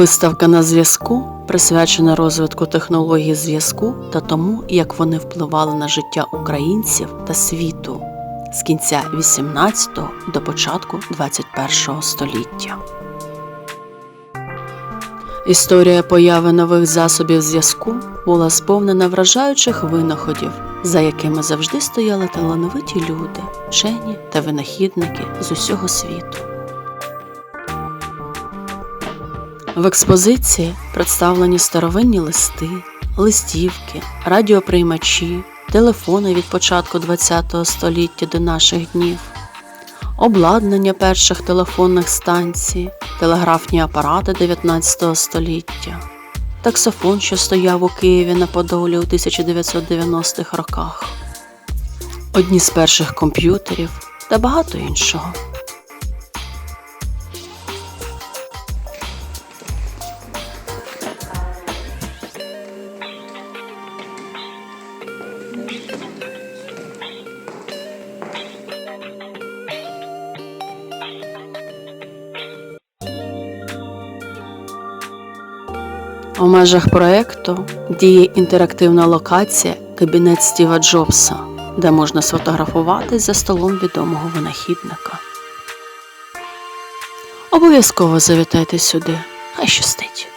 Виставка на зв'язку присвячена розвитку технологій зв'язку та тому, як вони впливали на життя українців та світу з кінця 18-го до початку 21-го століття. Історія появи нових засобів зв'язку була сповнена вражаючих винаходів, за якими завжди стояли талановиті люди, вчені та винахідники з усього світу. В експозиції представлені старовинні листи, листівки, радіоприймачі, телефони від початку ХХ століття до наших днів, обладнання перших телефонних станцій, телеграфні апарати 19 століття, таксофон, що стояв у Києві на Подолі у 1990-х роках, одні з перших комп'ютерів та багато іншого. У межах проекту діє інтерактивна локація Кабінет Стіва Джобса, де можна сфотографуватись за столом відомого винахідника. Обов'язково завітайте сюди, хай щастить.